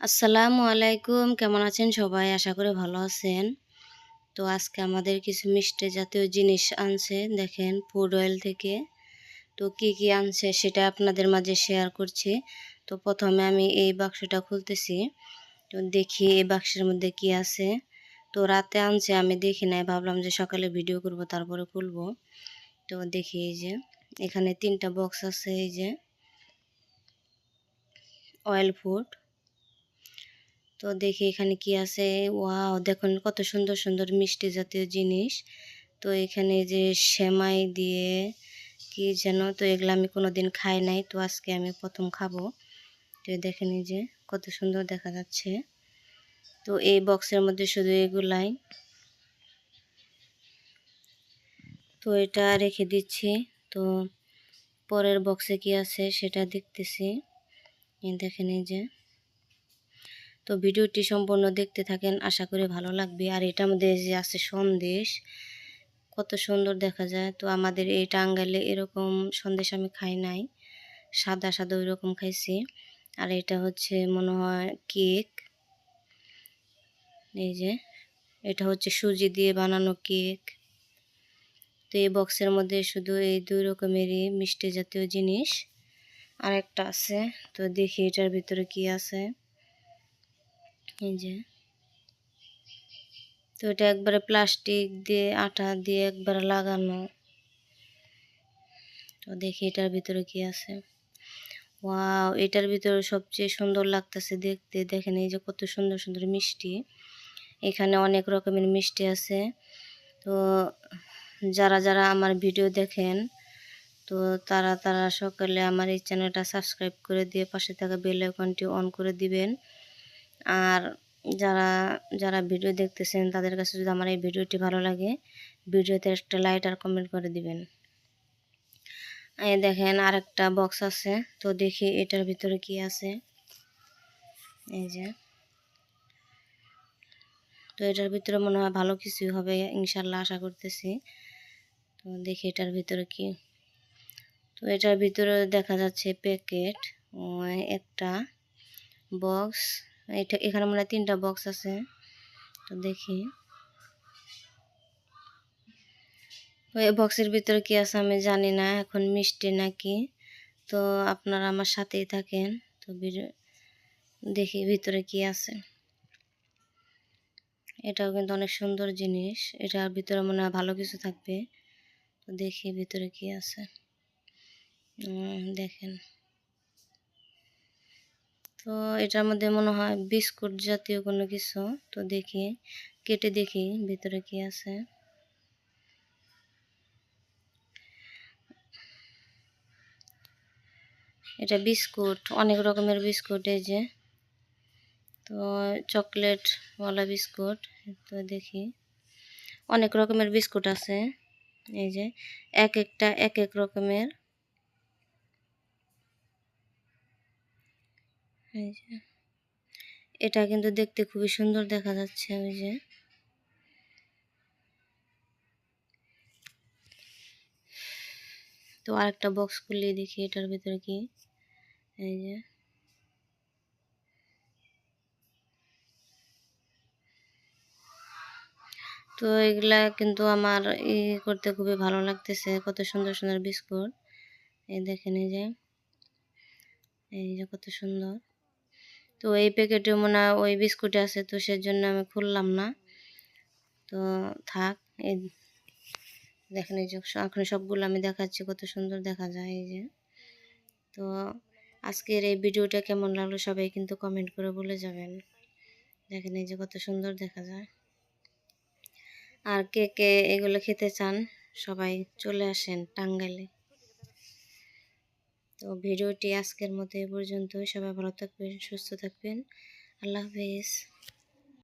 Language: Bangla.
আসসালামু আলাইকুম। কেমন আছেন সবাই? আশা করে ভালো আছেন। তো আজকে আমাদের কিছু মিষ্টি জাতীয় জিনিস আনছে, দেখেন ফুড অয়েল থেকে। তো কি কি আনছে সেটা আপনাদের মাঝে শেয়ার করছি। তো প্রথমে আমি এই বাক্সটা খুলতেছি। তো দেখি এই বাক্সের মধ্যে কি আছে। তো রাতে আনছে, আমি দেখি নাই, ভাবলাম যে সকালে ভিডিও করব, তারপরে খুলবো। তো দেখি এই যে, এখানে তিনটা বক্স আছে, এই যে। অয়েল ফুড তো দেখি এখানে কি আছে। ওয়াও, দেখুন কত সুন্দর সুন্দর মিষ্টি জাতীয় জিনিস। তো এখানে যে সেমাই দিয়ে কি যেন, তো এগুলো আমি কোনো দিন খাই নাই। তো আজকে আমি প্রথম খাব। তো দেখেন যে কত সুন্দর দেখা যাচ্ছে। তো এই বক্সের মধ্যে শুধু এগুলাই। তো এটা রেখে দিচ্ছি। তো পরের বক্সে কি আছে সেটা দেখতেছি। দেখেন এই যে। তো ভিডিওটি সম্পূর্ণ দেখতে থাকেন, আশা করি ভালো লাগবে। আর এটার মধ্যে যে আছে সন্দেশ, কত সুন্দর দেখা যায়। তো আমাদের এই টাঙ্গাইলে এরকম সন্দেশ আমি খাই নাই, সাদা সাদা ওই রকম খাইছি। আর এটা হচ্ছে মনে হয় কেক, এই যে, এটা হচ্ছে সুজি দিয়ে বানানো কেক। তো এই বক্সের মধ্যে শুধু এই দুই রকমেরই মিষ্টি জাতীয় জিনিস। আর একটা আছে, তো দেখি এটার ভিতরে কি আছে। এই যে। তো এটা একবারে প্লাস্টিক দিয়ে, আটা দিয়ে একবারে লাগানো। তো দেখি এটার ভিতরে কি আছে। ওয়াও, এটার ভিতরে সবচেয়ে সুন্দর লাগতেছে দেখতে। দেখেন এই যে কত সুন্দর সুন্দর মিষ্টি। এখানে অনেক রকমের মিষ্টি আছে। তো যারা যারা আমার ভিডিও দেখেন, তো তারা তারা সকালে আমার এই চ্যানেলটা সাবস্ক্রাইব করে দিয়ে পাশে থাকা বেল আইকনটি অন করে দিবেন। আর যারা যারা ভিডিও দেখতেছেন, তাদের কাছে যদি আমার এই ভিডিওটি ভালো লাগে, ভিডিওতে একটা লাইট আর কমেন্ট করে দিবেন। এই দেখেন আরেকটা বক্স আছে, তো দেখি এটার ভিতরে কি আছে। এই যে। তো এটার ভিতরে মনে হয় ভালো কিছু হবে, ইনশাল্লাহ আশা করতেছি। তো দেখি এটার ভিতরে কি। তো এটার ভিতরে দেখা যাচ্ছে প্যাকেট একটা বক্স এটা এখানে মনে হয় তিনটা বক্স আছে। তো দেখি। ওই বক্সের ভিতরে কি আছে আমি জানি না, এখন মিষ্টি নাকি? তো আপনারা আমার সাথেই থাকেন, তো দেখি ভিতরে কি আছে। এটাও কিন্তু অনেক সুন্দর জিনিস এটার ভিতরে মনে হয় ভালো কিছু থাকবে। তো দেখি ভিতরে কি আছে। দেখেন। তো এটার মধ্যে মনে হয় বিস্কুট জাতীয় কোনো কিছু, তো দেখি, কেটে দেখি ভিতরে কি আছে। এটা বিস্কুট, অনেক রকমের বিস্কুট এই যে। তো চকলেটওয়ালা বিস্কুট, তো দেখি। অনেক রকমের বিস্কুট আছে, এই যে। এক একটা এক এক রকমের। এই যে। এটা কিন্তু দেখতে খুবই সুন্দর দেখা যাচ্ছে, ওই যে। তো আরেকটা বক্স খুলিয়ে দেখি এটার ভিতরে কি। এই যে। তো এগুলা কিন্তু আমার ই করতে খুবই ভালো লাগতেছে, কত সুন্দর সুন্দর বিস্কুট। এই দেখেন এই যে। এই যে কত সুন্দর। তো এই প্যাকেটে মনে হয় ওই বিস্কুট আছে, তো সেজন্য আমি খুললাম না। তো থাক, এই দেখেন এই যে এখন সবগুলো আমি দেখাচ্ছি, কত সুন্দর দেখা যায় এই যে। তো আজকের এই ভিডিওটা কেমন লাগল সবাই কিন্তু কমেন্ট করে বলে যাবেন। দেখেন এই যে কত সুন্দর দেখা যায়। আর কে কে এগুলো খেতে চান, সবাই চলে আসেন টাঙ্গাইলে। তো ভিডিওটি আজকের মতো এ পর্যন্ত। সবাই ভালো থাকবেন সুস্থ থাকবেন। আল্লাহ হাফিজ।